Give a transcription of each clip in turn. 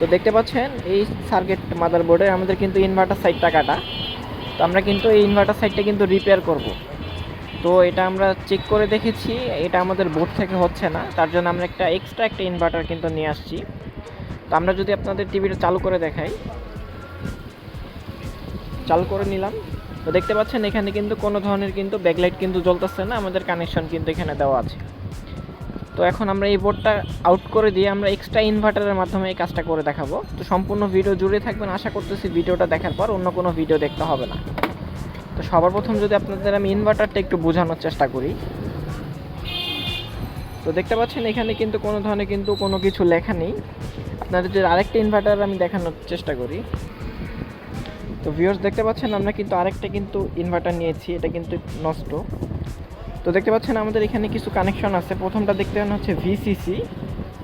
তো দেখতে পাচ্ছেন, এই সার্কিট মাদারবোর্ডে আমাদের কিন্তু ইনভার্টার সাইডটা কাটা। তো আমরা কিন্তু এই ইনভার্টার সাইডটা কিন্তু রিপেয়ার করব। তো এটা আমরা চেক করে দেখেছি, এটা আমাদের বোর্ড থেকে হচ্ছে না। তার জন্য আমরা একটা এক্সট্রা একটা ইনভার্টার কিন্তু নিয়ে আসছি। তো আমরা যদি আপনাদের টিভিটা চালু করে দেখাই। চালু করে নিলাম। তো দেখতে পাচ্ছেন, এখানে কিন্তু কোনো ধরনের কিন্তু ব্যাকলাইট কিন্তু জ্বলতেছে না। আমাদের কানেকশন কিন্তু এখানে দেওয়া আছে। তো এখন আমরা এই বোর্ডটা আউট করে দিয়ে আমরা এক্সট্রা ইনভার্টারের মাধ্যমে এই কাজটা করে দেখাবো। তো সম্পূর্ণ ভিডিও জুড়ে থাকবেন। আশা করতেছি ভিডিওটা দেখার পর অন্য কোনো ভিডিও দেখতে হবে না। তো সবার প্রথম যদি আপনাদের আমি ইনভার্টারটা একটু বোঝানোর চেষ্টা করি। তো দেখতে পাচ্ছেন এখানে কিন্তু কোনো ধরনের কিন্তু কোনো কিছু লেখা নেই। আপনাদের যদি আরেকটা ইনভার্টার আমি দেখানোর চেষ্টা করি। তো ভিউয়ার্স দেখতে পাচ্ছেন আমরা কিন্তু আরেকটা কিন্তু ইনভার্টার নিয়েছি। এটা কিন্তু নষ্ট। তো দেখতে পাচ্ছেন আমাদের এখানে কিছু কানেকশন আছে। প্রথমটা দেখতে পান হচ্ছে ভিসিসি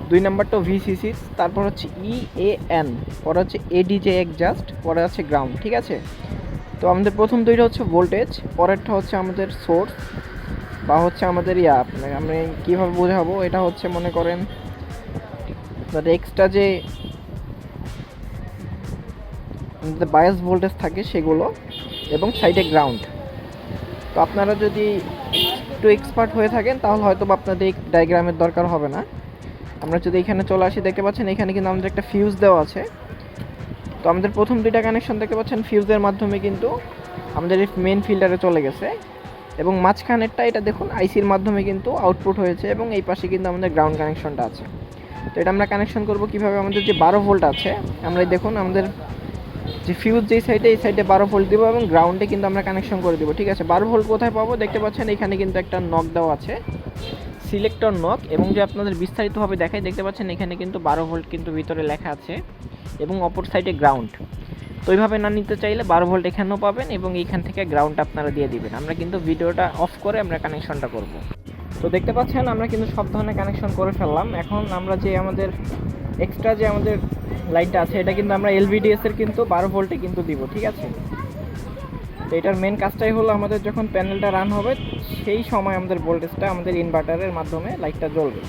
দুই নাম্বারটা ভিসিসি তারপর হচ্ছে ই এ এন পরে হচ্ছে এডিজে জাস্ট পরে হচ্ছে গ্রাউন্ড ঠিক আছে? তো আমাদের প্রথম দুইটা হচ্ছে ভোল্টেজ পরেরটা হচ্ছে আমাদের সোর্স বা হচ্ছে আমাদের ইয়া আপনার আমি কীভাবে বোঝাবো? এটা হচ্ছে মনে করেন আপনাদের এক্সট্রা যে আমাদের বায়াস ভোল্টেজ থাকে সেগুলো, এবং সাইডে গ্রাউন্ড তো আপনারা যদি একটু এক্সপার্ট হয়ে থাকেন, তাহলে হয়তো আপনাদের এই ডায়াগ্রামের দরকার হবে না। আমরা যদি এখানে চলে আসি, দেখতে পাচ্ছেন এখানে কিন্তু আমাদের একটা ফিউজ দেওয়া আছে। তো আমাদের প্রথম দুইটা কানেকশন দেখতে পাচ্ছেন ফিউজের মাধ্যমে কিন্তু আমাদের এই মেন ফিল্টারে চলে গেছে। এবং মাঝখানেরটা, এটা দেখুন আইসির মাধ্যমে কিন্তু আউটপুট হয়েছে এবং এই পাশে কিন্তু আমাদের গ্রাউন্ড কানেকশনটা আছে। তো এটা আমরা কানেকশন করব কীভাবে? আমাদের যে বারো ভোল্ট আছে, আমরা দেখুন, আমাদের যে ফিউজ যেই সাইডে এই সাইডে বারো ভোল্ট দিব এবং গ্রাউন্ডে কিন্তু আমরা কানেকশন করে দিব। ঠিক আছে, বারো ভোল্ট কোথায় পাবো? দেখতে পাচ্ছেন এখানে কিন্তু একটা নক দেওয়া আছে। সিলেক্টর নক এবং যে আপনাদের বিস্তারিতভাবে দেখাই, দেখতে পাচ্ছেন এখানে কিন্তু বারো ভোল্ট কিন্তু ভিতরে লেখা আছে এবং অপর সাইডে গ্রাউন্ড তো এইভাবে না নিতে চাইলে বারো ভোল্ট এখানেও পাবেন এবং এইখান থেকে গ্রাউন্ড আপনারা দিয়ে দিবেন। আমরা কিন্তু ভিডিওটা অফ করে আমরা কানেকশনটা করব। তো দেখতে পাচ্ছেন আমরা কিন্তু সব ধরনের কানেকশন করে ফেললাম। এখন আমরা যে আমাদের এক্সট্রা যে আমাদের লাইনটা আছে, এটা কিন্তু আমরা এলভিডিএস এর কিন্তু বারো ভোল্টে কিন্তু দিব, ঠিক আছে? তো এটার মেন কাজটাই হলো আমাদের যখন প্যানেলটা রান হবে, সেই সময় আমাদের ভোল্টেজটা আমাদের ইনভার্টারের মাধ্যমে লাইটটা জ্বলবে।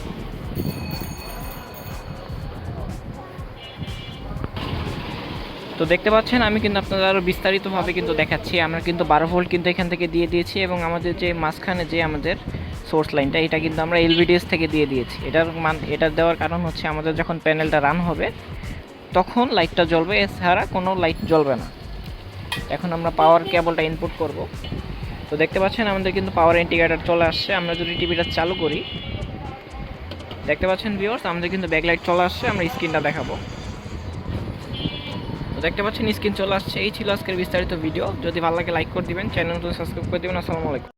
তো দেখতে পাচ্ছেন, আমি কিন্তু আপনাদের আরও বিস্তারিতভাবে কিন্তু দেখাচ্ছি। আমরা কিন্তু বারো ভোল্ট কিন্তু এখান থেকে দিয়ে দিয়েছি এবং আমাদের যে মাঝখানে যে আমাদের সোর্স লাইনটা এটা কিন্তু আমরা এলভিডিএস থেকে দিয়ে দিয়েছি। এটার মান, এটা দেওয়ার কারণ হচ্ছে আমাদের যখন প্যানেলটা রান হবে তখন লাইটটা জ্বলবে, এছাড়া কোনো লাইট জ্বলবে না। এখন আমরা পাওয়ার কেবলটা ইনপুট করব। তো দেখতে পাচ্ছেন, আমাদের কিন্তু পাওয়ার ইন্ডিকেটার চলে আসছে। আমরা যদি টিভিটা চালু করি, দেখতে পাচ্ছেন ভিউয়ার্স আমাদের কিন্তু ব্যাকলাইট চলে আসছে। আমরা স্ক্রিনটা দেখাবো। তো দেখতে পাচ্ছেন স্ক্রিন চলে আসছে। এই ছিল আজকের বিস্তারিত ভিডিও যদি ভালো লাগে লাইক করে দিবেন। চ্যানেল সাবস্ক্রাইব করে দিবেন। আসসালামু আলাইকুম।